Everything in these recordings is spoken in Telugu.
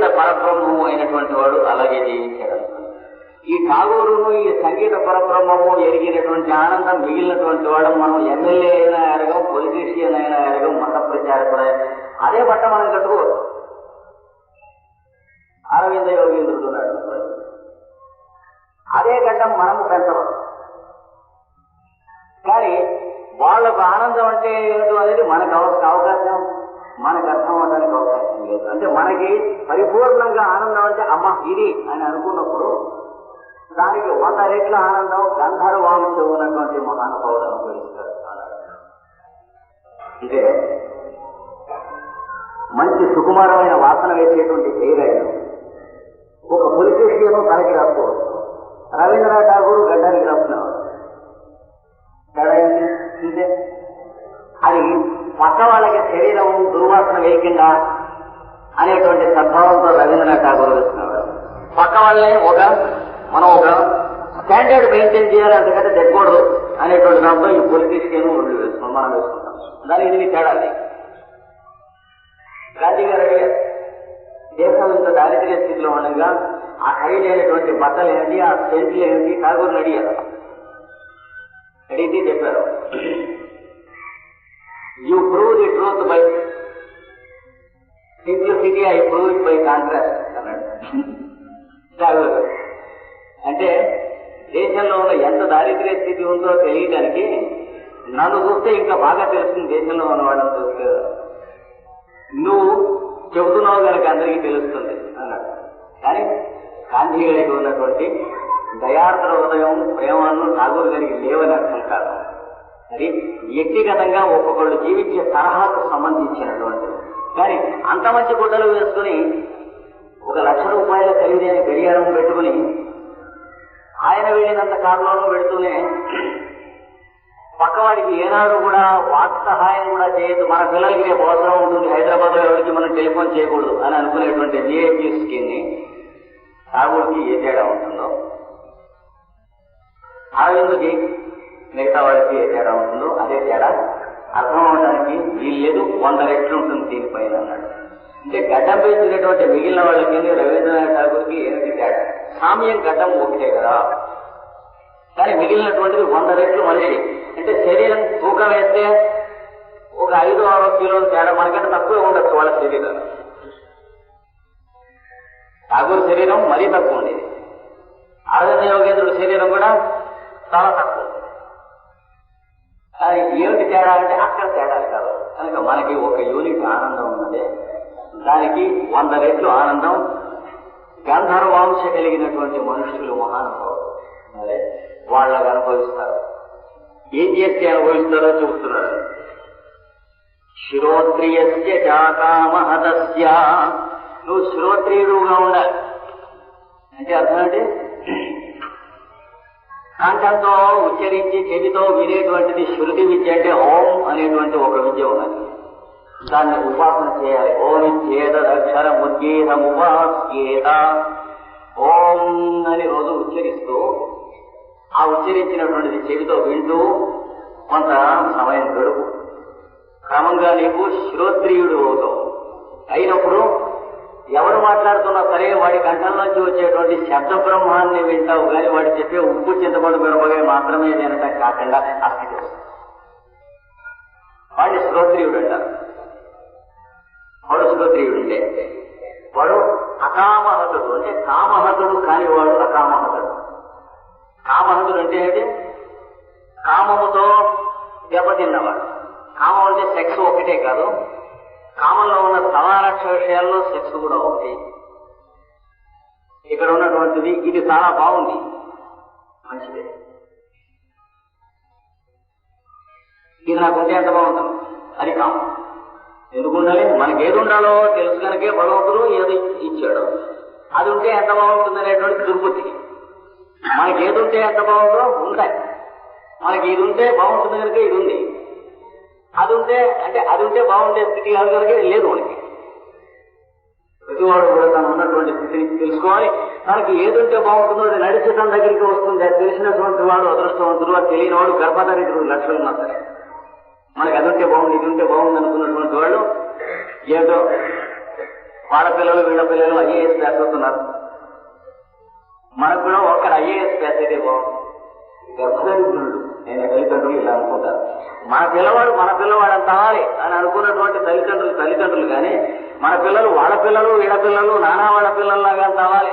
సంగీత పరబ్రహ్మము అయినటువంటి వాడు అలాగే జీవించాడు ఈ ఠాగూరును ఈ సంగీత పరబ్రహ్మము ఎరిగినటువంటి ఆనందం మిగిలినటువంటి వాడు మనం ఎమ్మెల్యే అయినా ఎరగం పొలిటీషియన్ అయినా ఎరగం మత ప్రచారకుడు అదే బట్ట మనం కట్టుకోవచ్చు అరవింద యోగేంద్రుడు ఉన్నాడు అదే గడ్డం మనము పెంచవచ్చు కానీ వాళ్ళకు ఆనందం అంటే ఏమిటో అనేది మనకు అవ- అవకాశం మనకు అర్థం అవడానికి అవకాశం లేదు. అంటే మనకి పరిపూర్ణంగా ఆనందం అంటే అమ్మ ఇది అని అనుకున్నప్పుడు దానికి వంద రెట్ల ఆనందం గంధర్వాంశం ఉన్నటువంటి మహానుభావుడు అనుభవిస్తారు. ఇదే మంచి సుకుమారమైన వాసన వేసేటువంటి హెయిర్ ఒక పొలిటీషియన్ తనకి రాసుకోవచ్చు రవీంద్రనాథ్ ఠాగూర్ గడ్డానికి రాస్తున్నారు తేడా ఇంతే పక్క వాళ్ళకి శరీరం దుర్వాసన వేయకుండా అనేటువంటి సద్భావంతో రవీంద్రనాథ్ ఠాగూర్ వేస్తున్నారు పక్క వాళ్ళని ఒక మనం ఒక స్టాండర్డ్ మెయింటైన్ చేయాలి అంతకంటే తెగకూడదు అనేటువంటి దాంతో ఈ పొలిటీషియన్ ఒళ్ళు వేసుకున్నాం మనం వేసుకుంటాం దానికి ఇది తేడా గాంధీ గారు దేశం ఇంత దారిద్ర్య స్థితిలో ఉండగా ఆ ఖరీదైనటువంటి బట్టలు ఏంటి ఆ సెంట్లు ఏంటి ఠాగూర్ని అడిగారు. అడిగితే చెప్పారు. You prove the truth by simplicity I prove it by contract అన్నాడు ఠాగూర్ అంటే దేశంలో ఉన్న ఎంత దారిద్ర్య స్థితి ఉందో తెలియడానికి నన్ను చూస్తే ఇంకా బాగా తెలుస్తుంది దేశంలో ఉన్న వాళ్ళని చూస్తే. నువ్వు చెబుతున్నావు కనుక అందరికీ తెలుస్తుంది. అన్నాడు. కానీ గాంధీ గారికి ఉన్నటువంటి దయార్ద్ర హృదయం ప్రేమను ఠాగూర్ గారికి లేవని అర్థం కాదు. అది వ్యక్తిగతంగా ఒక్కొక్కళ్ళు జీవించే తరహాకు సంబంధించినటువంటి కానీ అంత మంచి గుడ్డలు వేసుకుని ఒక లక్ష రూపాయల ఖరీదైన గడియారం పెట్టుకుని ఆయన వెళ్ళినంత కారులోనూ పెడుతూనే పక్కవాడికి ఏనాడు కూడా వాక్ సహాయం కూడా చేయదు మన పిల్లలకి రేపు అవసరం ఉంటుంది. హైదరాబాద్లో ఎవరికి మనం టెలిఫోన్ చేయకూడదు అని అనుకునేటువంటి విఐపీ స్కీమ్ని ఠాగూర్కి ఏ తేడా ఉంటుందో అరవింద్కి మిగతా వాళ్ళకి ఏ తేడా ఉంటుందో అదే తేడా. అర్థం అవడానికి వీల్లేదు వంద రెట్లు ఉంటుంది దీనిపైన అన్నాడు. అంటే గడ్డం తిరిగేటువంటి మిగిలిన వాళ్ళకి రవీంద్రనాథ్ ఠాగూర్కి ఏమిటి తేడా? సామ్యం గడ్డం ఒకటే కదా. కానీ మిగిలినటువంటిది వంద రెట్లు మనిషి. అంటే శరీరం తూకం వేస్తే ఒక ఐదు ఆరు కిలోల తేడా మనకంటే తక్కువే ఉండొచ్చు వాళ్ళ శరీరం. ఠాగూర్ శరీరం మరీ తక్కువ ఉండేది. అరవింద యోగేంద్రుడి శరీరం కూడా చాలా తక్కువ. ఏమిటి తేడా అంటే అక్కడ తేడా కాదు. కనుక మనకి ఒక యూనిట్ ఆనందం ఉన్నది. దానికి వంద రెట్లు ఆనందం గంధర్వాంశ కలిగినటువంటి మనుషులు మహానుభావులు అదే వాళ్ళగా అనుభవిస్తారు. ఏం చేస్తే అనుభవిస్తారో చెబుతున్నారు శ్రోత్రియస్య చాకామహతస్య నువ్వు శ్రోత్రియుడుగా ఉండాలి. అంటే అర్థం అంటే కంఠంతో ఉచ్చరించి చెవితో వినేటువంటిది శృతి విద్య అంటే ఓం అనేటువంటి ఒక విద్య ఉన్నది. దాన్ని ఉపాసన చేయాలి. ఓం చేదక్షర ముద్గీతం ఉపాస్యేత ఓం అని రోజు ఉచ్చరిస్తూ ఆ ఉచ్చరించినటువంటిది చెవితో వింటూ కొంత సమయం గడుపు. క్రమంగా నీకు శ్రోత్రియుడు అవుతావు. అయినప్పుడు ఎవరు మాట్లాడుతున్నా సరే వాడి కంఠంలోంచి వచ్చేటువంటి శబ్ద బ్రహ్మాన్ని వింటావు కానీ వాడు చెప్పే ఉప్పు చింతపండు మిరపగా మాత్రమే వినటం కాకుండా అస్థితి వస్తుంది. వాడిని శ్రోత్రియుడు అంటారు. వాడు శ్రోత్రియుడుండే వాడు అకామహతుడు అంటే కామహతుడు కాని వాడు అకామహతుడు. కామహతుడు అంటే ఏంటి? కామముతో దెబ్బతిన్నవాడు కామం అంటే సెక్స్ ఒకటే కాదు కామంలో ఉన్న సమాలక్ష విషయాల్లో సెక్స్ కూడా ఒకటి ఇక్కడ ఉన్నటువంటిది ఇది చాలా బాగుంది. మంచిదే. ఇది నాకు ఉంటే ఎంత బాగుంటుంది? అది కామం. ఎందుకుండాలి? మనకి ఏది ఉండాలో తెలుసు కనుకే భగవంతుడు ఏది ఇచ్చాడు. అది ఉంటే ఎంత బాగుంటుంది అనేటువంటి దుర్బుద్ధి. మనకి ఏది ఉంటే ఎంత బాగుందో ఉంటాయి. మనకి ఇది ఉంటే బాగుంటుంది కనుక ఇది ఉంది. అది ఉంటే అంటే అది ఉంటే బాగుండే స్థితి కాదు కనుక లేదు మనకి. ప్రతివాడు కూడా తను ఉన్నటువంటి స్థితిని తెలుసుకోవాలి. తనకి ఏదుంటే బాగుంటుందో అది నడిచి తన దగ్గరికి వస్తుంది. అది తెలిసినటువంటి వాడు అదృష్టవంతుడు అది తెలియని వాడు గర్భధారితుడు లక్షలు ఉన్నా సరే. మనకి అది ఉంటే బాగుంది ఇది ఉంటే బాగుంది అనుకున్నటువంటి వాళ్ళు ఏదో వాళ్ళ పిల్లలు వీళ్ళ పిల్లలు ఐఏఎస్ పాస్ అవుతున్నారు. మనకు కూడా ఒక్కడ ఐఏఎస్ పాస్ అయితే బాగుంది. గర్భదరిద్రుడు నేను తల్లిదండ్రులు ఇలా అనుకుంటారు మన పిల్లవాడు మన పిల్లవాడు అంత అవ్వాలి అని అనుకున్నటువంటి తల్లిదండ్రులు తల్లిదండ్రులు కానీ మన పిల్లలు వాళ్ళ పిల్లలు వీళ్ళ పిల్లలు నానా వాళ్ళ పిల్లల్లాగా అంత అవ్వాలి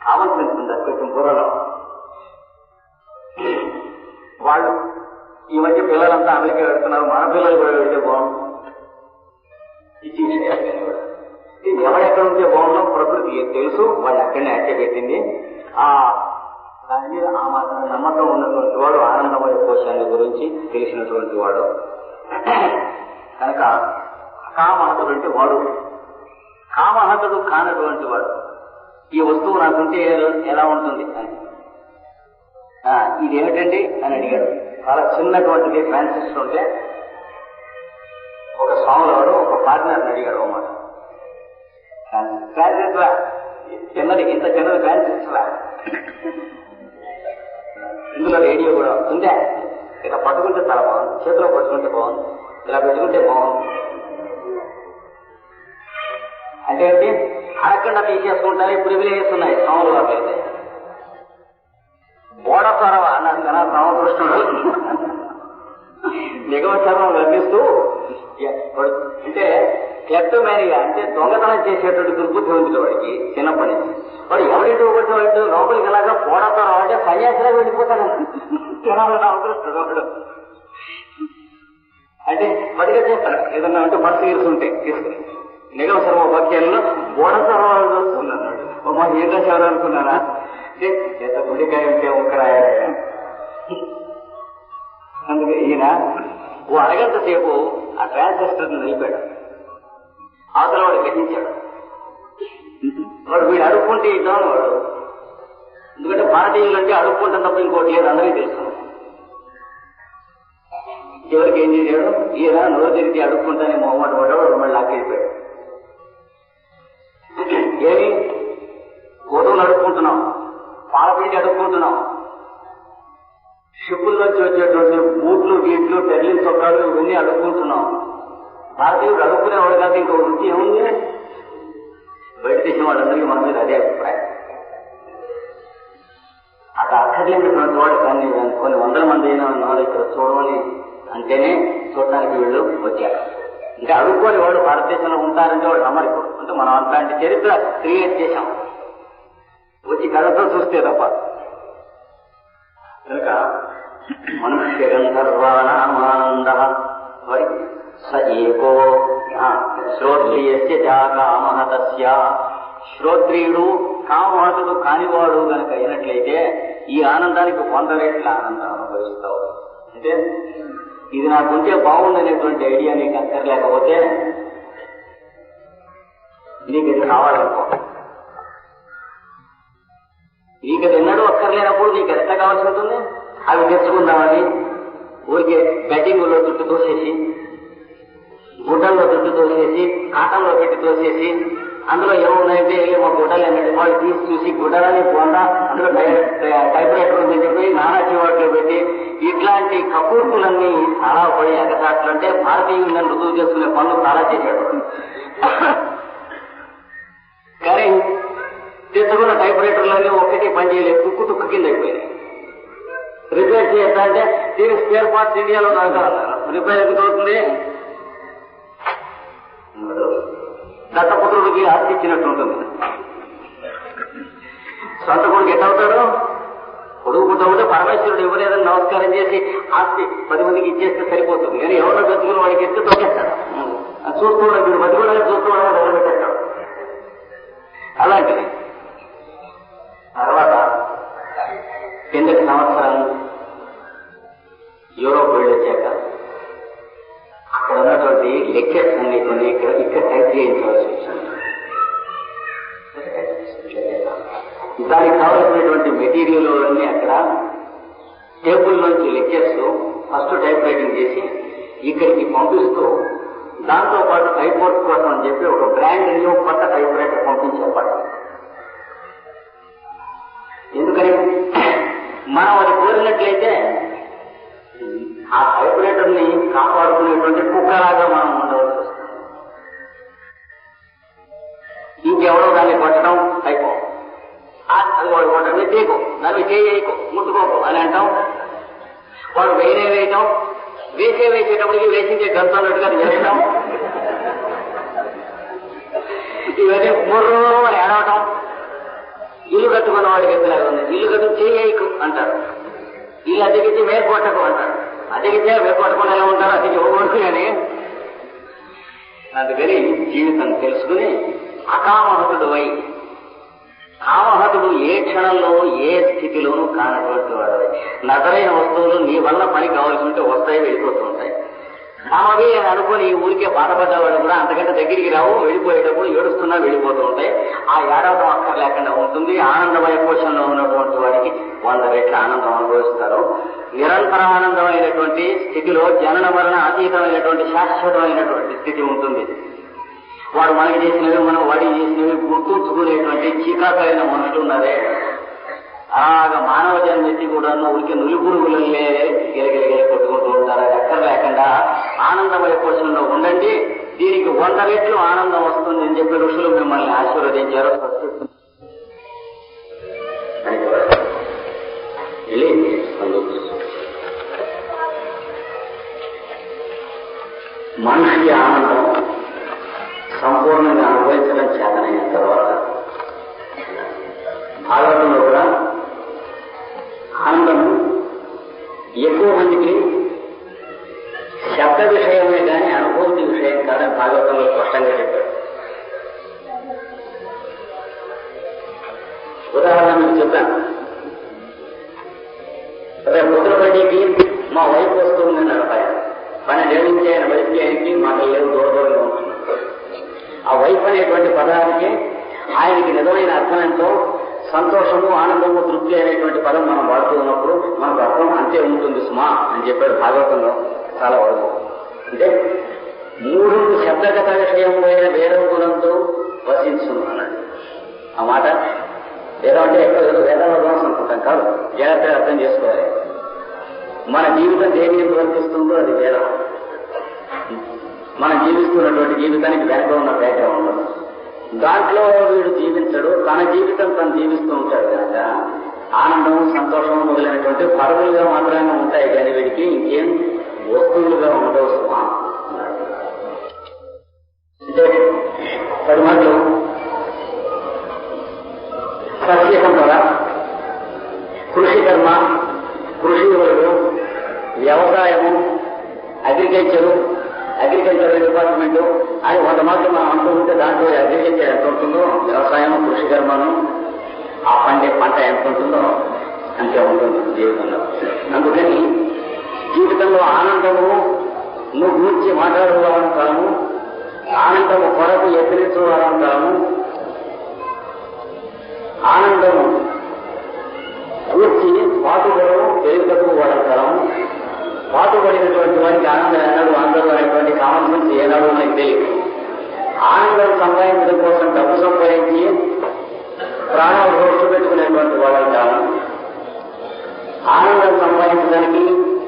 ఆలోచించింది కొంచెం బుర్రలో వాళ్ళు ఈ మధ్య పిల్లలంతా అమెరికా వెళ్తున్నారు మన పిల్లలు కూడా వెళ్తే బాగుంది ఇది ఉంటే బాగుందో ప్రకృతి తెలుసు వాళ్ళు అక్కడనే అట్టే పెట్టింది. ఆ దాని మీద ఆ మాత్రం నమ్మకం ఉన్నటువంటి వాడు ఆనందమయ కోశాన్ని గురించి తెలిసినటువంటి వాడు. కనుక కామహతుడు వాడు కామహతుడు కానటువంటి వాడు. ఈ వస్తువు నాకుంటే ఎలా ఉంటుంది అని. ఆ, ఇది ఏమిటండి అని అడిగాడు. చాలా చిన్నటువంటిది ట్రాన్సిస్టర్ ఉంటే ఒక స్వాములవాడు ఒక పార్ట్నర్ని అడిగాడు ఒక మాట. ట్రాన్సిస్టరా చిన్నది ఇంత చిన్నది ట్రాన్సిస్టరా ఇందులో రేడియో కూడా ఉందా ఇలా పట్టుకుంటే చాలా బాగుంది. చేతిలో పట్టుకుంటే బాగుంది. ఇలా పెట్టుకుంటే బాగుంది. అంటే ఏంటి? అడగకుండా తీసేసుకుంటారు ప్రివిలేజెస్ ఉన్నాయి స్వాములు వారు అయితే బోడ త్వరవ అన్నాడు కదా రామకృష్ణుడు. నిగమ చర్మం వర్ణిస్తూ అంటే క్లెప్టోమేనియా అంటే దొంగతనం చేసేటువంటి దుర్బుద్ధి ఉంది వాడికి చిన్నప్పటి నుంచి. వాడు ఎవరింటి ఒకటి వాడు లోపలికి ఎలాగా బోడ అంటే సన్యాసిలా వెళ్ళిపోతాడు జనాలు రామకృష్ణుడు వాడు అంటే పడిగా చేస్తాడు ఏదన్నా అంటే మనసు తీసుకుంటే తీసుకుని నిగమ శర్మ వాక్యాల్లో బోడ సర్వాలు వస్తున్నాడు మా ఏదో చదవాలి అనుకున్నారా? చేత గుడికాయ ఉంటే ఒకరాయ అందుకే ఈయన ఓ అరగంట సేపు ఆ ట్రాన్సిస్టర్ నిలిపాడు. అవతల వాడు గ్రహించాడు వాడు వీడు అడుక్కుంటే ఇద్దాం వాడు. ఎందుకంటే భారతీయులు అంటే అడుక్కుంటాం తప్ప ఇంకోటి లేదు అందరికీ తెలుసు. చివరికి ఏం చేశాడు? ఈయన నోరు తిరిగి అడుక్కుంటానే మొహమాట పడ్డాడు మళ్ళీ లాక్కెళ్ళిపోయాడు ఏమి? గోధుమలు అడుక్కుంటున్నాం పాలపిండి అడుక్కుంటున్నాం. షిప్పుల నుంచి వచ్చేటువంటి బూట్లు గీట్లు టెర్లిన్ చొక్కాలు ఇవన్నీ అడుక్కుంటున్నాం. భారతీయుడు అడుక్కునేవాడు కాదు ఇంకో వృత్తి ఏముంది? బయట దేశం వాళ్ళందరికీ మన మీద అదే అభిప్రాయం. అక్కడ అక్కర్లేనటువంటి వాడు కానీ కొన్ని వందల మంది అయినా ఉన్నారు ఇక్కడ చూడమని అంటేనే చూడడానికి వీళ్ళు వచ్చారు. ఇంకా అడుక్కోని వాళ్ళు భారతదేశంలో ఉంటారంటే వాళ్ళు నమ్మరు. ఇప్పుడు అంటే మనం అట్లాంటి చరిత్ర క్రియేట్ చేశాం. వచ్చి కళ్ళతో చూస్తే తప్ప. కనుక మనుష్య స ఏకో శ్రోత్రియస్య కామహతస్య శ్రోత్రియుడు కామహతుడు కానివాడు గనక అయినట్లయితే ఈ ఆనందానికి వంద ఆనందం అనుభవిస్తావు. అంటే ఇది నాకుంటే బాగుందనేటువంటి ఐడియా నీకు అక్కర్లేకపోతే నీకు ఇది కావాలనుకో. నీకు అది ఎన్నడూ అక్కర్లేనప్పుడు నీకు ఎంత కావాల్సి ఉంటుంది? అవి తెచ్చుకుందామని ఊరికే బెట్టింగ్లో చుట్టూ తోసేసి గుడ్డల్లో పెట్టి తోసేసి కాటంలో పెట్టి తోసేసి అందులో ఏమున్నాయంటే ఏమో గుడ్డలు అన్నట్టు వాళ్ళు తీసి చూసి గుడ్డలని పొంద అందులో టైప్ రైటర్ ఉందని చెప్పి నానా చివాట్లు పెట్టి ఇట్లాంటి కపూర్పులన్నీ చాలా పడి ఎగసాట్లు అంటే భారతీయులను రుజువు చేసుకునే పనులు చాలా చేశాడు కానీ తెచ్చుకున్న టైప్ రైటర్లన్నీ ఒకటి పని చేయలేదు తుక్కు తుక్కు కింద అయిపోయినాయి రిపేర్ చేస్తా అంటే దీని స్పేర్ పార్ట్స్ ఇండియాలో నాకు రిపేర్ ఎందుకు అవుతుంది? దత్తపుత్రుడికి ఆస్తి ఇచ్చినట్టు ఉంటుంది సొంత కొడుకు ఎట్టవుతాడు కొడుకు పుట్టకుంటే పరమేశ్వరుడు ఎవరేదని నమస్కారం చేసి ఆస్తి పది మందికి ఇచ్చేస్తే సరిపోతుంది. కానీ ఎవరో బతుకులు వాడికి ఎత్తి తొక్కేస్తాడు. అది చూసుకోవడం మీరు బతుకోవడానికి ఎవరు మొదలుపెట్టాడు అలాంటిది. తర్వాత కిందటి సంవత్సరం యూరోప్ వెళ్ళొచ్చాక అక్కడ ఉన్నటువంటి లెక్చర్స్ అన్ని కొన్ని ఇక్కడ ఇక్కడ టైప్ చేయించవలసి వచ్చింది దానికి కావలసినటువంటి మెటీరియల్ అన్ని అక్కడ టేబుల్ నుంచి లెక్చర్స్ ఫస్ట్ టైప్ రైటింగ్ చేసి ఇక్కడికి పంపిస్తూ దాంతో పాటు టైప్ వర్క్ కోసం అని చెప్పి ఒక బ్రాండ్ న్యూ కొత్త టైప్ రైటర్ పంపించేవాడు ఎందుకని? మనం అది కోరినట్లయితే ఆ టైప్ రైటర్ కుక్కలాగా మనం ఉండవలసి వస్తుంది. ఇంకెవరో దాన్ని కొట్టడం అయిపో. అది వాడు కొట్టడం తీకో. దాన్ని చేయకు ముట్టుకోకు అని అంటాం. వాడు వేరే వేయటం వేసే వేసేటప్పటికి వేసిందే గంతున్నట్టుగా చేస్తాం. ఇవన్నీ ముర్రో అని ఏడవటం. ఇల్లు కట్టుకున్న వాడికి ఎదులాగా ఉంది? ఇల్లు కట్టు చేయకు అంటారు. ఇల్లు అద్దెకిచ్చి మేలు అంటారు. అదే మేల్కొట్టకుండా ఎలా ఉంటారు అది ఇవ్వకూడదు అని అందుకని జీవితం తెలుసుకుని అకామహతుడు అయి కామహతుడు ఏ క్షణంలో ఏ స్థితిలోనూ కానటువంటి వాడు నగరైన వస్తువులు నీ వల్ల పని కావాల్సి ఉంటే వస్తాయి వెళ్ళిపోతూ ఉంటాయి. కామవి అని అనుకుని ఊరికే బాధపడ్డవాడు కూడా అంతకంటే దగ్గరికి రావు వెళ్ళిపోయేటప్పుడు ఏడుస్తున్నా వెళ్ళిపోతూ ఉంటాయి. ఆ ఏడాదం అక్కర్ లేకుండా ఉంటుంది. ఆనందమయ కోశంలో ఉన్నటువంటి వాడికి వంద రెట్ల ఆనందం అనుభవిస్తారు. నిరంతరానందమైనటువంటి స్థితిలో జనన మరణ అతీతమైనటువంటి శాశ్వతమైనటువంటి స్థితి ఉంటుంది. వాడు మనకి చేసినవి మనం వాడి చేసినవి గుర్తుంచుకునేటువంటి చీకాకైన మనుషులు ఉన్నారే అలాగ మానవ జన్మెత్తి కూడా ఊరికి నులిపురుగులే గిలగిలగిల కొట్టుకుంటూ ఉంటారు. అది ఎక్కడ లేకుండా ఆనందమయ కోశంలో ఉండండి. దీనికి వంద రెట్లు ఆనందం వస్తుంది అని చెప్పి ఋషులు మిమ్మల్ని ఆశీర్వదించారు. వెళ్ళి మనిషి ఆనందం సంపూర్ణంగా అనుభవించడం చేతనైన తర్వాత భాగవతంలో కూడా ఆనందం ఎక్కువ మందికి శబ్ద విషయమే కానీ అనుభూతి విషయం కాదని భాగవతంలో స్పష్టంగా చెప్పారు. ఉదాహరణ మీకు చెప్పాను. రేపు ముద్రపల్లికి మా వైపు వస్తుంది నడపాయ పన్నెండేళ్ళ నుంచి ఆయన వైపు ఆయనకి మాకు లేవు దూర దూరంగా ఉంటున్నాం ఆ వైఫ్ అనేటువంటి పదానికి ఆయనకి నిజమైన అర్థం ఎంతో సంతోషము ఆనందము తృప్తి అనేటువంటి పదం మనం వాడుతూ ఉన్నప్పుడు మనకు అర్థం అంతే ఉంటుంది సుమా అని చెప్పాడు భాగవతంలో. చాలా వరకు. అంటే మూడు శబ్దగత విషయమైన వేరే గుణంతో వసించును అన్నాడు. ఆ మాట వేదం అంటే ఎక్కడ ఏదో అనుకుంటాం కాదు. జాగ్రత్తగా అర్థం చేసుకోవాలి. మన జీవితం దేనికి ప్రవర్తిస్తుందో వర్తిస్తుందో అది వేద. మనం జీవిస్తున్నటువంటి జీవితానికి వెనక ఉన్న బ్యాక్గ్రౌండ్. దాంట్లో వీడు జీవించడు తన జీవితం తను జీవిస్తూ ఉంటాడు కనుక ఆనందం సంతోషం మొదలైనటువంటి పదవులుగా మాత్రమే ఉంటాయి కానీ వీడికి ఇంకేం వస్తువులుగా ఉండవు సుమా. అంటే పది మాటలు సత్య వ్యవసాయము అగ్రికల్చరు అగ్రికల్చర్ డిపార్ట్మెంట్ అని వంద మాత్రం మనం అంటూ ఉంటే దాంట్లో అగ్రికల్చర్ ఎంత ఉంటుందో వ్యవసాయం కృషి కర్మను ఆ పండే పంట ఎంత ఉంటుందో అంతే ఉంటుంది జీవితంలో. అందుకని జీవితంలో ఆనందము నువ్వు గురించి మాట్లాడుకోవాలంటాము ఆనందము కొరకు ఎత్తిరించుకోవాలని ఆనందము కూర్చి పాటుపడము తెలివితకు వాడతాం పాటుపడినటువంటి వారికి ఆనందం ఎన్నడూ అందరూ అనేటువంటి కామన్ గురించి ఏనాడు మనకి తెలియదు. ఆనందం సంపాదించడం కోసం డబ్బు సంపాదించి ప్రాణాలు రోజు పెట్టుకునేటువంటి వాళ్ళని కాదు. ఆనందం సంపాదించడానికి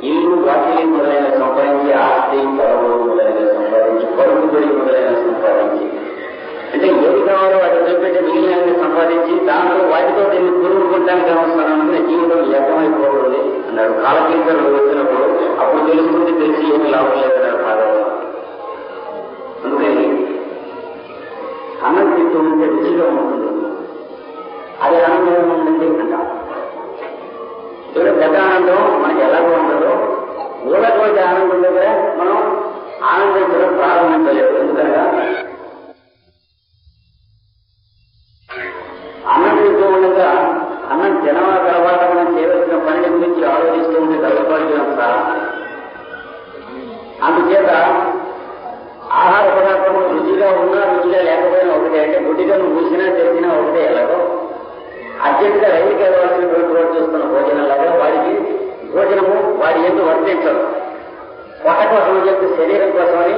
ఇల్లు వాకిలి మొదలైన సంపాదించి ఆస్తి పొడవులు మొదలైన సంపాదించి పరుగు మొదలైన సంపాదించి అంటే ఏది కావాలో అది వదిలిపెట్టి మిగిలిన సంపాదించి దాంట్లో వాటితో దీన్ని పురుగుకుంటానికి అవసరమైన జీవితం వ్యర్థమైపోకూడదు అన్నాడు. కాలకీర్తనలు వచ్చినప్పుడు అప్పుడు తెలుసుకుంటే తెలిసి ఏమి లాభం లేదన్నాడు భాగవతం. అందుకని అన్నం తింటూ ఉంటే రుచిగా ఉంటుంది. అది ఆనందం ఉండండి అంటాం. ఇక్కడ పెద్ద ఆనందం మనకి ఎలాగో ఉండదో. ఊళ్ళటువంటి ఆనందం దగ్గర మనం ఆనందించడం ప్రారంభించలేదు. ఎందుకనగా తింటూ అన్నం తినవా తర్వాత మనం చేయవలసిన పనిని గురించి ఆలోచిస్తూ ఉంటే గర్వపడినంత అందుచేత ఆహార పదార్థము రుచిగా ఉన్నా రుచిగా లేకపోయినా ఒకటే అంటే గుడ్డిగా నువ్వు మూసినా తెరిచినా ఒకటే ఎలాగో. అర్జెంటుగా రైలుకి వెళ్ళవలసినటువంటి వాడు చూస్తున్న భోజనం లాగా వాడికి భోజనము వాడి ఎందుకు వర్తించదు. పొట్ట కోసం చెప్పి శరీరం కోసమని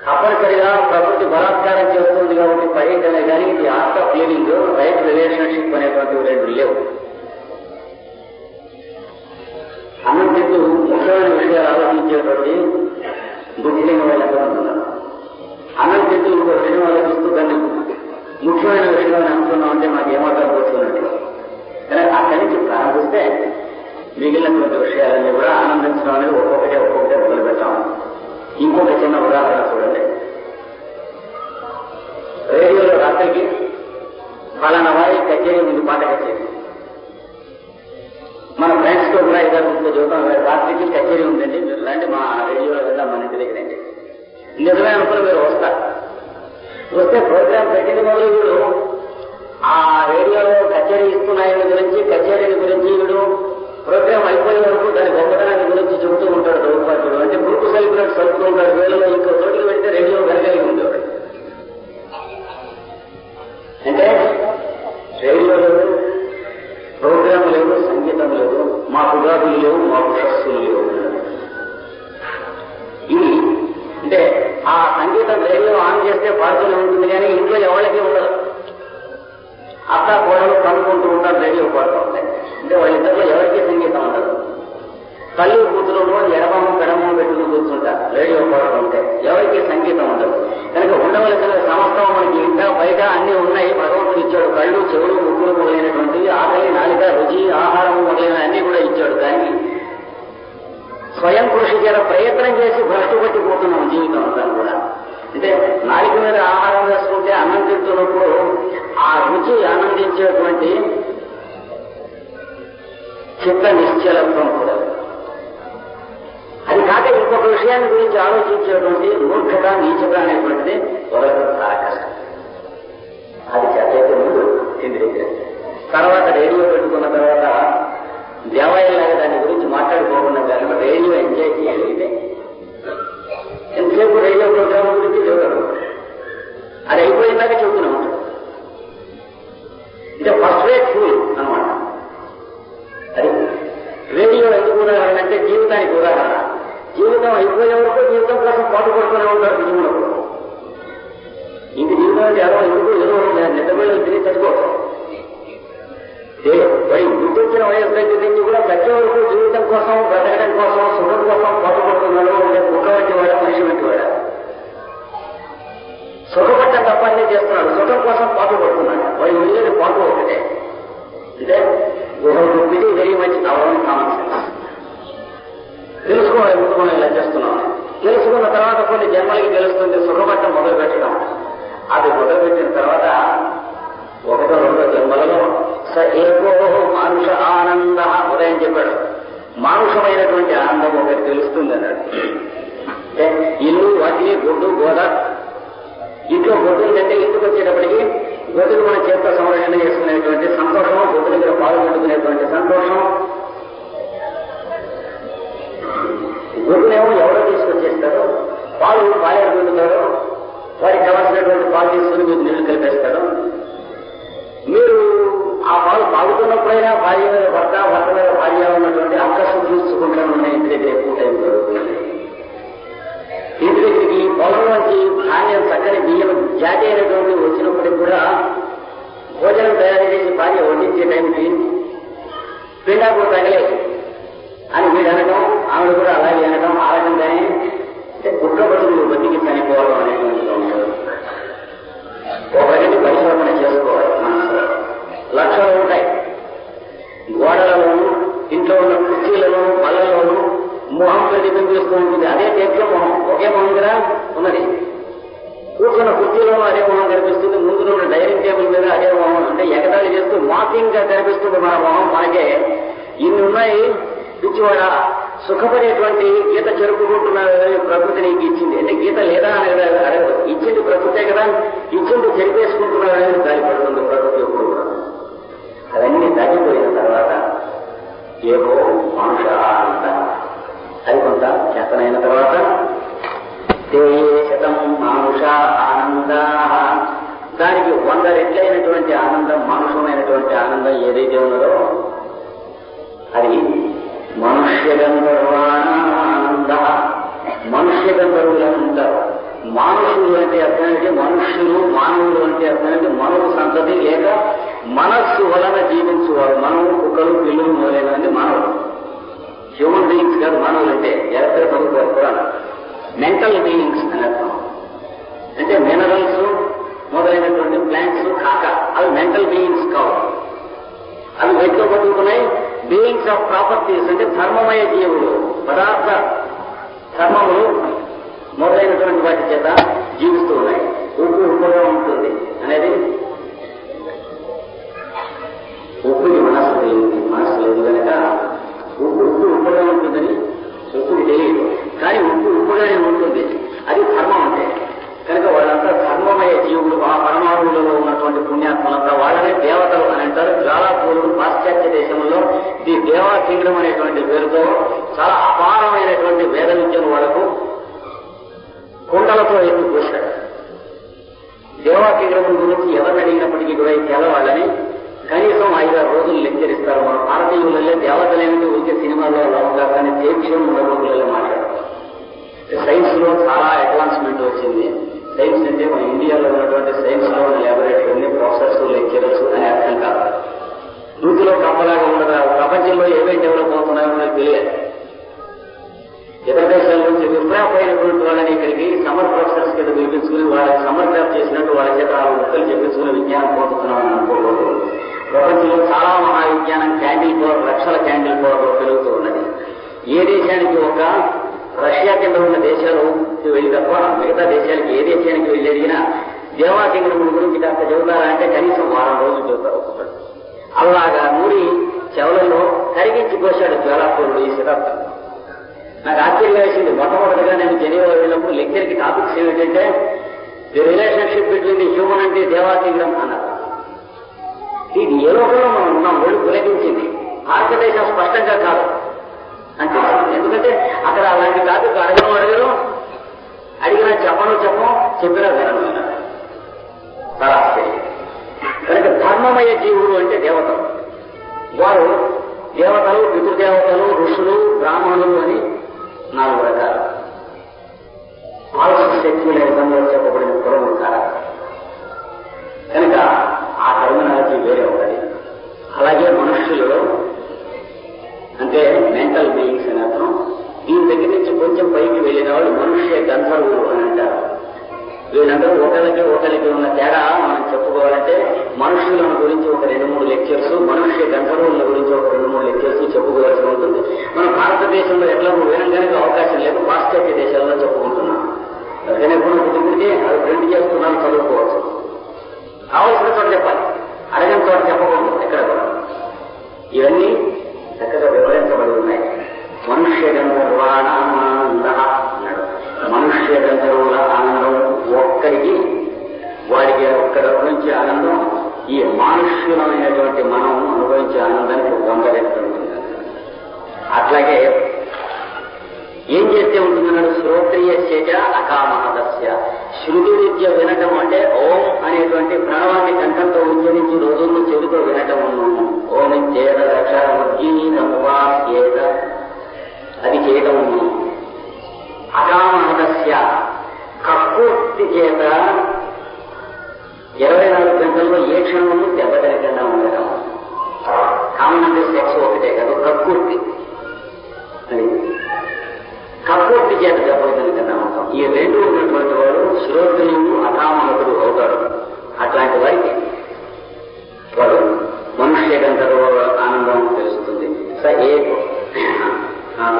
తప్పనిసరిగా ప్రకృతి బలాత్కారం చేస్తుంది కాబట్టి పర్యటనే కానీ ఇది art of living right relationship అనేటువంటివి రెండు లేవు. అన్నం తింటూ ముఖ్యమైన విషయాలు ఆలోచించేటువంటి బుద్ధిలేని వాళ్ళు ఎంతో ఉంటున్నారు అన్నం తింటూ ఇంకో సినిమా ఆలోచిస్తూ దాన్ని ముఖ్యమైన విషయాన్ని అనుకున్నాం అంటే మాకు ఏమాత్రం కూర్చున్నట్టు కానీ అక్కడి నుంచి ప్రారంభిస్తే మిగిలినటువంటి విషయాలన్నీ కూడా ఆనందించడం అనేది ఒక్కొక్కటే ఒక్కొక్కటే మొదలు పెట్టాం ఇంకొక చిన్న ఉదాహరణ చూడండి. రేడియోలో రాత్రికి ఫలానా వారి కచేరీ ముందు పాట కచేరీ మన ఫ్రెండ్స్తో కూడా ఇద్దరు ముందు చూద్దాం రాత్రికి కచేరీ ఉందండి మీరు రండి మా రేడియోలో వెళ్దాం మన ఇంటి దగ్గరండి నిజమే అనుకుని మీరు వస్తారు. వస్తే ప్రోగ్రామ్ పెట్టింది మొదలు ఆనందించినప్పుడు ఆ రుచి ఆనందించేటువంటి చిత్త నిశ్చలత్వం కూడా. అది కాక ఇంకొక విషయాన్ని గురించి ఆలోచించేటువంటి మూర్ఖత నీచత అనేటువంటిది వరకు చాలా కష్టం అది చేసే ముందు తిండి తర్వాత రేడియో పెట్టుకున్న తర్వాత దేవాలయాలాగా దాని గురించి మాట్లాడుకోకుండా కానీ రేడియో ఎంజాయ్ చేయగలిగితే ఎంతసేపు రేడియో ప్రోగ్రామ్ గురించి చెబుతాడు అది అయిపోయిందాక చెబుతున్నాం ఉంటాడు ఫస్ట్ రేట్ ఫుల్ అనమాట అది రేడియో ఎందుకు ఉదాహరణ అంటే జీవితానికి ఉదాహరణ. జీవితం అయిపోయే వరకు జీవితం కోసం పాటు పడుతూనే ఉంటారు జీవనంలో ఇంక జీవితం అంటే ఎవరో ఎందుకు ఏదో నిద్రపోయి తిరిగి చదువుకోవడం గుర్తొచ్చిన వయసు చేస్తున్నాడు. సుఖం కోసం పాటు పడుతున్నాడు వాడు వెళ్ళేది పాటు ఒకటే అంటే ఇది వెరీ మచ్ అవరం కామన్ సెన్స్ తెలుసుకోవాలి ముందు మనం ఇలా చేస్తున్నాం. తెలుసుకున్న తర్వాత కొన్ని జన్మలకి తెలుస్తుంది సుఖపట్టం మొదలు పెట్టడం. అది మొదలు పెట్టిన తర్వాత ఒకటో రెండో జన్మలలో స ఏకో మానుష ఆనంద ఉదయం చెప్పాడు. మానుషమైనటువంటి ఆనందం ఒకటి తెలుస్తుంది అన్నాడు. ఇల్లు వాటిని గుడ్డు గోద ఇంట్లో గొడ్డు కంటే ఇంటికి వచ్చేటప్పటికి గొడ్డుకు మన చేత సంరక్షణ చేసుకునేటువంటి సంతోషం గొడ్డు దగ్గర పాల్గొట్టుకునేటువంటి సంతోషం. గొడ్డునేమో ఎవరో తీసుకొచ్చేస్తారు పాలు పాలే పెట్టుతారు వారికి కావాల్సినటువంటి పాలు తీసుకుని మీకు నీళ్ళు కలిపేస్తారు. మీరు ఆ పాలు తాగుతున్నప్పుడైనా భార్య మీద భర్త భర్త మీద భార్య ఉన్నటువంటి ఆకర్షణ చూసుకుంటాను ఇంటి దగ్గర ఎక్కువ టైం జరుగుతుంది? దగ్గరికి పొలంలోంచి ధాన్యం చక్కని బియ్యం జాతి అయినటువంటి వచ్చినప్పటికి కూడా భోజనం తయారు చేసి భార్య వడ్డించే టైంకి పిండాకు తగలేదు అని వీడు అనడం ఆవిడ కూడా అలాగే అనడం ఆ రకంగానే అంటే కుట్ర బతుకులు బతికి చనిపోవడం అనేటువంటి ఒకరిని పరిశోధన చేసుకోవాలి మనసులో లక్షలు ఉంటాయి. గోడలలోను ఇంట్లో ఉన్న కుర్చీలలోను బల్లలోను మొహం ప్రతిబింబిస్తూ ఉంటుంది. అదే టేప్లో మొహం ఒకే మొహం కదా ఉన్నది. కూర్చున్న కుర్చీలోనూ అదే మొహం కనిపిస్తుంది. ముందు ఉన్న డైనింగ్ టేబుల్ మీద అదే మొహం అంటే ఎగతాళి చేస్తూ మాకింగ్గా కనిపిస్తుంది మన మొహం. మనకే ఇన్ని ఉన్నాయి. పిచ్చివాడ సుఖపడేటువంటి గీత చెరుపుకుంటున్నాడు ప్రకృతి నీకు ఇచ్చింది. అంటే గీత లేదా అనేది అడగదు ఇచ్చింది ప్రకృతే కదా. ఇచ్చింది చెరిపేసుకుంటున్నాడు అనేది దారి ప్రకృతి ఎప్పుడు కూడా అవన్నీ తగ్గిపోయిన తర్వాత ఏవో మనుష ఆనంద అది కొంత చేతనైన తర్వాత తే శతం మానుష ఆనంద. దానికి వంద రెట్లైనటువంటి ఆనందం మానుషమైనటువంటి ఆనందం ఏదైతే ఉన్నదో అది మనుష్య గంధర్వానంద మనుష్య గంధర్వులు అంటారు. మానుషులు అంటే అర్థం ఏంటి? మనుష్యులు మానవులు అంటే అర్థం ఏంటి? మనువు సంతతి లేక మనస్సు వలన జీవించువారు. మనము కుక్కలు పిల్లులు మొదలైనవన్నీ మానవులు. హ్యూమన్ బీయింగ్స్ కాదు మానవులు అంటే ఎవరి చదువుకోవాలి. మెంటల్ బీయింగ్స్ అని అర్థం. అంటే మినరల్స్ మొదలైనటువంటి ప్లాంట్స్ కాక అవి మెంటల్ బీయింగ్స్ కావు. అవి వెట్లో పట్టుకున్నాయి. బీయింగ్స్ ఆఫ్ ప్రాపర్టీస్ అంటే ధర్మమయ జీవులు పదార్థ ధర్మములు మొదలైనటువంటి వాటి చేత జీవిస్తూ ఉన్నాయి. ఉప్పు ఉప్పుగా ఉంటుంది అనేది ఉప్పుకి మనసు లేదు మనసు లేదు కనుక ఉప్పు ఉప్పు ఉప్పుగా ఉంటుందని ఉప్పుకి తెలియదు. కానీ ఉప్పు ఉప్పుగానే ఉంటుంది. అది ధర్మం అంటే కనుక వాళ్ళంతా ధర్మమయ జీవులు ఆ పరమాణువులలో ఉన్నటువంటి పుణ్యాత్మలంతా వాళ్ళనే దేవతలు అని అంటారు. జ్వాలాపూరుడు పాశ్చాత్య దేశంలో ది దేవా కింగ్డమ్ అనేటువంటి పేరుతో చాలా అపారమైనటువంటి వేద విద్యను వాళ్ళకు కుండలతో ఎత్తు పోశాడు. దేవా కింగ్డమ్ గురించి ఎవరు అడిగినప్పటికీ కూడా ఈ వాళ్ళని కనీసం ఐదారు రోజులు లెక్చర్ మన భారతీయులలో దేవతలేమిటి ఉంటే సినిమాల్లో అలా కానీ దేశం మూడు రోజులలో మాట్లాడతారు. సైన్స్లో చాలా అడ్వాన్స్మెంట్ వచ్చింది. సైన్స్ అంటే మన ఇండియాలో ఉన్నటువంటి సైన్స్లో ల్యాబొరేటరీ ప్రాసెస్ లెక్చరర్స్ అని అర్థం కాదు. దూతిలో కప్పలాగా ఉండదు ప్రపంచంలో ఏమేమి డెవలప్ అవుతున్నాయో మనకు తెలియదు. ఇతర దేశాల నుంచి విప్రాప్ వాళ్ళని ఇక్కడికి సమ్మర్ ప్రాసెస్ కింద పిలిపించుకుని వాళ్ళకి సమ్మర్ క్రాప్ చేసినట్టు వాళ్ళ చేత ఆ ముక్కలు చెప్పించుకుని విజ్ఞానం పొందుతున్నామని అనుకోకూడదు. ప్రపంచంలో చాలా మహావిజ్ఞానం క్యాండిల్ పవర్ లక్షల క్యాండిల్ పవర్ పెరుగుతూ ఉన్నది. ఏ దేశానికి ఒక రష్యా కింద ఉన్న దేశాలు వెళ్ళి తప్ప మిగతా దేశాలకి ఏ దేశానికి వెళ్ళి అడిగినా దేవా గురించి కాస్త చెబుతారా అంటే కనీసం వారం రోజులు చెబుతారు ఒక్కొక్కడు అలాగా నూరి చెవులలో కరిగించి పోశాడు జ్వాలాపూరుడు ఈ శతాబ్దం. నాకు ఆశ్చర్యం వేసింది. మొట్టమొదటిగా నేను జనీవా వెళ్ళినప్పుడు లెక్చర్కి టాపిక్స్ ఏమిటంటే the relationship between the human అంటే దేవా అన్నారు. ఇది ఏ లోకంలో మనం ఉన్నాం? ఒళ్ళు పులకించింది. భారతదేశం స్పష్టంగా కాదు. అంటే ఎందుకంటే అక్కడ అలాంటి టాపిక్ అడగడం అడగరు. అడిగినా చెప్పను చెప్పం చెప్పినా వినను. వినరు. చాలా ఆశ్చర్యం. కనుక ధర్మమయ జీవుడు అంటే దేవతలు. వారు దేవతలు పితృదేవతలు ఋషులు బ్రాహ్మణులు అని నాలుగు రకాలు. ఆలోచన శక్తి లేని కులములు కాదు దగ్గర నుంచి కొంచెం పైకి వెళ్ళిన వాళ్ళు మనుష్య గంధర్వులు అని అంటారు. వీళ్ళందరూ ఒకరికి ఒకరికి ఉన్న తేడా మనం చెప్పుకోవాలంటే మనుషుల గురించి ఒక రెండు మూడు లెక్చర్స్ మనుష్య గంధర్వుల గురించి ఒక రెండు మూడు లెక్చర్స్ చెప్పుకోవాల్సి ఉంటుంది. మన భారతదేశంలో ఎట్లా వినడానికి అవకాశం లేదు. పాశ్చాత్య దేశాల్లో చెప్పుకుంటున్నాం. అందుకని ఎప్పుడు కుటుంబించి అది ప్రింట్ చేస్తున్నాను చదువుకోవచ్చు. కావలసిన చోట చెప్పాలి. అడగని చోట చెప్పకూడదు. ఎక్కడ కూడా. ఇవన్నీ మానుష్యులమైనటువంటి మనం అనుభవించే ఆనందానికి వందరెత్తుంది అట్లాగే ఏం చేస్తే ఉంటుందన్నాడు? శ్రోత్రియ చేత అకామహదస్య. శృతి విద్య వినటం అంటే ఓం అనేటువంటి ప్రణవాన్ని కంఠంతో ఉచ్చరించి రోజుల్లో చెవితో వినటం. ఓం చేత రక్షణ అది చేయటం. అకామహదస్య. కక్కుర్తి చేత ఇరవై నాలుగు గంటల్లో ఏ క్షణము దెబ్బతినకుండా ఉండటం. కామన్ అంటే సెక్స్ ఒకటే కాదు కక్కుర్తి. అది కక్కుర్తి చేత దెబ్బతినకుండా ఉంటాం ఈ రెండు ఉన్నటువంటి వాడు శ్రోత్రియుడు అకామహతుడు అవుతాడు అట్లాంటి వారికి వాడు మనుష్య గంటలో ఆనందం తెలుస్తుంది. స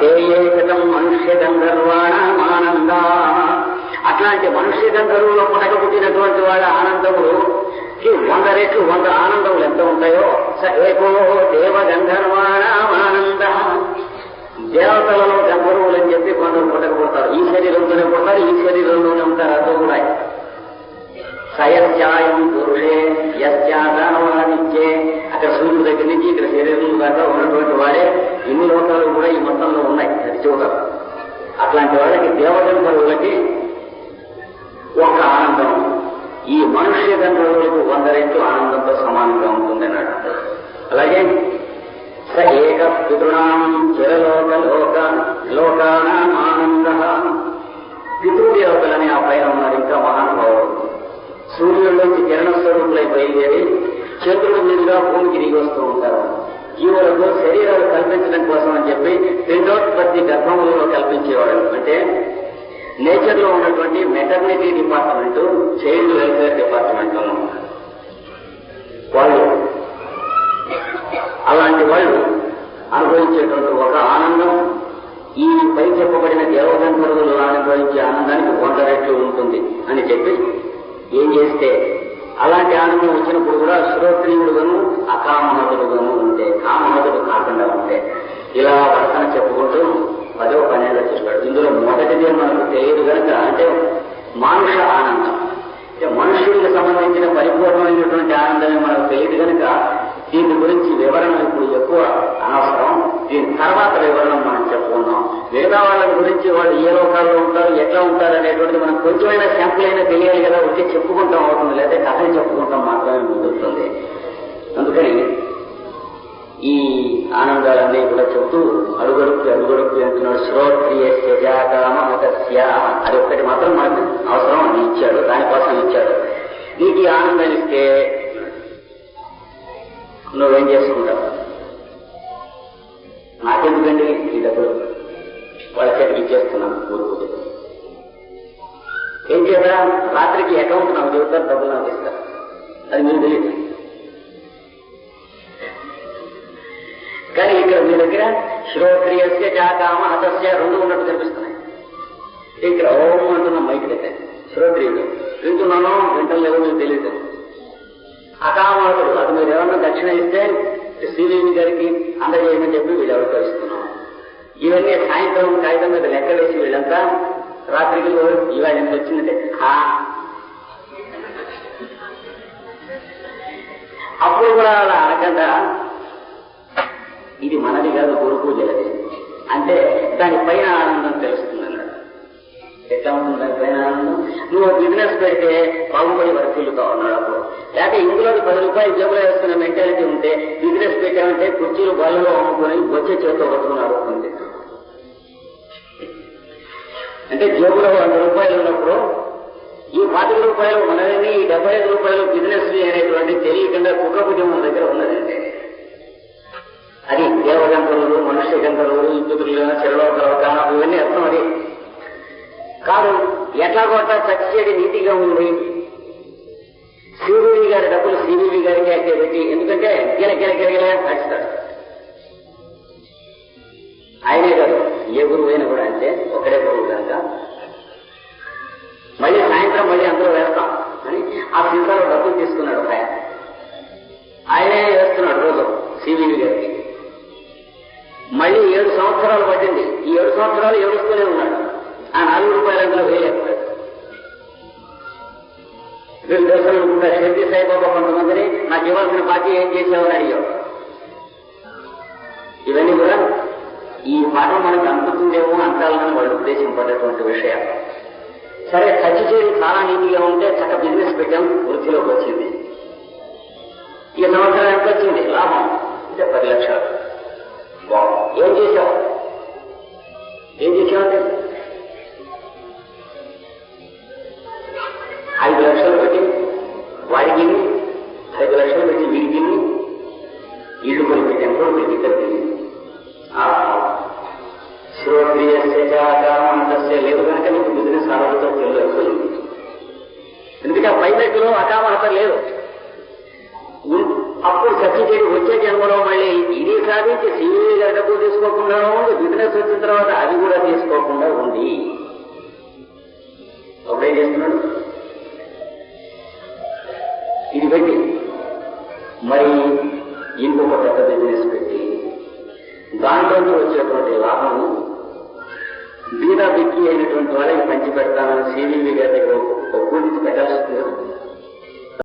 ఏ ఏ కథం మనుష్య గంధర్వాణ ఆనందా అట్లాంటి మనుష్య గంధర్వులో పునక పుట్టినటువంటి వాళ్ళ ఆనందములు ఈ వంద రెట్లు వంద ఆనందములు ఎంత ఉంటాయో? స ఏకో దేవ గంధర్వాణమానంద దేవతలలో గంధర్వులు అని చెప్పి కొందరు పుట్టకపోతారు ఈ శరీరంతోనే పుడతారు ఈ శరీరంలోనే ఉంటారు అదో కూడా. సయత్యాయం పురుషే యత్యాదానవానిచ్చే అక్కడ సూర్యుడు దగ్గర నుంచి ఇక్కడ శరీరం దాకా ఉన్నటువంటి వాడే. ఇన్ని లోకాలు కూడా ఈ మొత్తంలో ఉన్నాయి అది చూడాలి అట్లాంటి వాళ్ళకి దేవగంధర్వులకి ఒక ఆనందం. ఈ మనుష్య గంధర్వులకు వంద రెట్లు ఆనందంతో సమానంగా ఉంటుందన్నాడు అలాగే స ఏక పితృణాం చిరలోక లోక లోకానాం ఆనంద. పితృదేవతలని ఆ పైన ఉన్నారు ఇంకా మహానుభావుడు. సూర్యుడిలోంచి కిరణస్వరూపులై బయలుదేరి చంద్రుడి మీదుగా భూమికి దిగి వస్తూ ఉంటారు. జీవులకు శరీరాలు కల్పించడం కోసం అని చెప్పి పిండోత్పత్తి గర్భములలో కల్పించేవాడు. అంటే నేచర్లో ఉన్నటువంటి maternity department child welfare department వాళ్ళు అలాంటి వాళ్ళు అనుభవించేటువంటి ఒక ఆనందం ఈ పై చెప్పబడిన దేవగంధర్వులు అనుభవించే ఆనందానికి వంద రెట్లు ఉంటుంది అని చెప్పి ఏం చేస్తే అలాంటి ఆనందం వచ్చినప్పుడు కూడా శ్రోత్రియుడుగాను అకామహతుడుగాను ఉంటే కామహతుడు కాకుండా ఉంటే ఇలా వర్తన చెప్పుకుంటూ పదో పన్నెండు చెప్పాడు ఇందులో మొదటిది మనకు తెలియదు కనుక అంటే మానుష ఆనందం. అంటే మనుష్యుడికి సంబంధించిన పరిపూర్ణమైనటువంటి ఆనందమే మనకు తెలియదు కనుక దీని గురించి వివరణ ఇప్పుడు ఎక్కువ అనవసరం. దీని తర్వాత వివరణ మనం చెప్పుకున్నాం మిగతా వాళ్ళ గురించి వాళ్ళు ఏ లోకాల్లో ఉంటారు ఎట్లా ఉంటారు అనేటువంటిది మనం కొంచెమైనా శాంపుల్ అయినా తెలియాలి కదా వచ్చి చెప్పుకుంటాం అవుతుంది లేదా కథని చెప్పుకుంటాం మాత్రమే ముందుతుంది అందుకని ఈ ఆనందాలన్నీ కూడా చెబుతూ అడుగడుక్కి అడుగడుక్కి అంటున్నాడు శ్రోత్రియ శజాకామహతస్య అది ఒక్కటి మాత్రం మనకు అవసరం అని ఇచ్చాడు దానికోసం ఇచ్చాడు. నీకు ఆనందం ఇస్తే నువ్వేం చేసుకుంటావు? నాకెందుకండి ఈ డబ్బులు? వాళ్ళ చేతికి ఇచ్చేస్తున్నాను ఊరుకు ఏం చేద్దా? రాత్రికి అకౌంట్ నాకు చెబుతారు డబ్బులు నాకు ఇస్తారు. అది మీరు తెలియదు. కానీ ఇక్కడ మీ దగ్గర శ్రోత్రియస్య జాకామ హతస్య రెండు ఉన్నట్టు కనిపిస్తున్నాయి ఇక్కడ ఓం అంటున్నాం మైక్ దగ్గర శ్రోత్రియుడు వింటున్నాను వింటలేదో మీకు తెలియదు అకామాతుడు అది మీరు ఏమన్నా దక్షిణ ఇస్తే శ్రీదేవి గారికి అందజేయమని చెప్పి వీళ్ళు ఎవరికో ఇస్తున్నాం ఇవన్నీ సాయంత్రం కాగితం మీద లెక్క వేసి వీళ్ళంతా రాత్రికి ఇవాళ ఎంత వచ్చిందంటే అప్పుడు కూడా అలా అనకుండా ఇది మనది కాదు గురు పూజలది అంటే దానిపైన ఆనందం తెలుస్తుంది అన్నాడు ఎట్లా ఉంటుంది దానిపైన ఆనందం? నువ్వు బిజినెస్ పెడితే బాగుపడి వర్తిల్లుతావు ఉన్నాడు అప్పుడు. లేకపోతే ఇందులో పది రూపాయలు జేబులో వేస్తున్న మెంటాలిటీ ఉంటే బిజినెస్ పెట్టామంటే కుర్చీలు బల్లలో అమ్ముకొని వచ్చే చేతితో పట్టుకున్నారు అంతే అంటే జేబులో వంద రూపాయలు ఉన్నప్పుడు ఈ పాతిక రూపాయలు మనదని ఈ డెబ్బై ఐదు రూపాయలు బిజినెస్ అనేటువంటి తెలియకుండా కుక్క మన దగ్గర ఉన్నదండి. అది దేవగంధర్వులు మనుష్య గంధర్వులు ఇద్దుతులు చెరలోకలవకాన ఇవన్నీ అర్థం అది. కాదు ఎట్లా కొట్ట చచ్చేది నీతిగా ఉంది. శ్రీదేవి గారి డబ్బులు శ్రీదేవి గారికి అయితే పెట్టి ఎందుకంటే గిల గిల గిలగిల నడుస్తాడు ఆయనే కాదు ఏ గురువు అయినా కూడా అంటే ఒకడే గురువు కనుక మళ్ళీ సాయంత్రం మళ్ళీ అందరూ వేస్తాం అని ఆ సీసాలో డబ్బులు తీసుకున్నాడు ఒక ఆయన. ఆయనే వేస్తున్నాడు రోజు సివివి గారికి. మళ్ళీ ఏడు సంవత్సరాలు పట్టింది. ఈ ఏడు సంవత్సరాలు ఏడుస్తూనే ఉన్నాడు. ఆ నాలుగు రూపాయలు అందులో వేయలేకపోయాడు వీళ్ళు దర్శనం అనుకుంటారు షెడ్డి సాయిబాబా కొంతమందిని నాకు ఇవ్వాల్సిన పార్టీ ఏం చేసేవారు అడిగావు ఇవన్నీ కూడా ఈ పాఠం మనకు అందుతుందేమో అంటాలని వాళ్ళు ఉద్దేశింపేటటువంటి విషయాలు. సరే ఖర్చు చేయడం చాలా నీతిగా ఉంటే చక్క బిజినెస్ పెట్టాం వృద్ధిలోకి వచ్చింది. ఈ సంవత్సరం ఎంత వచ్చింది. లాభం. అంటే పది లక్షలు.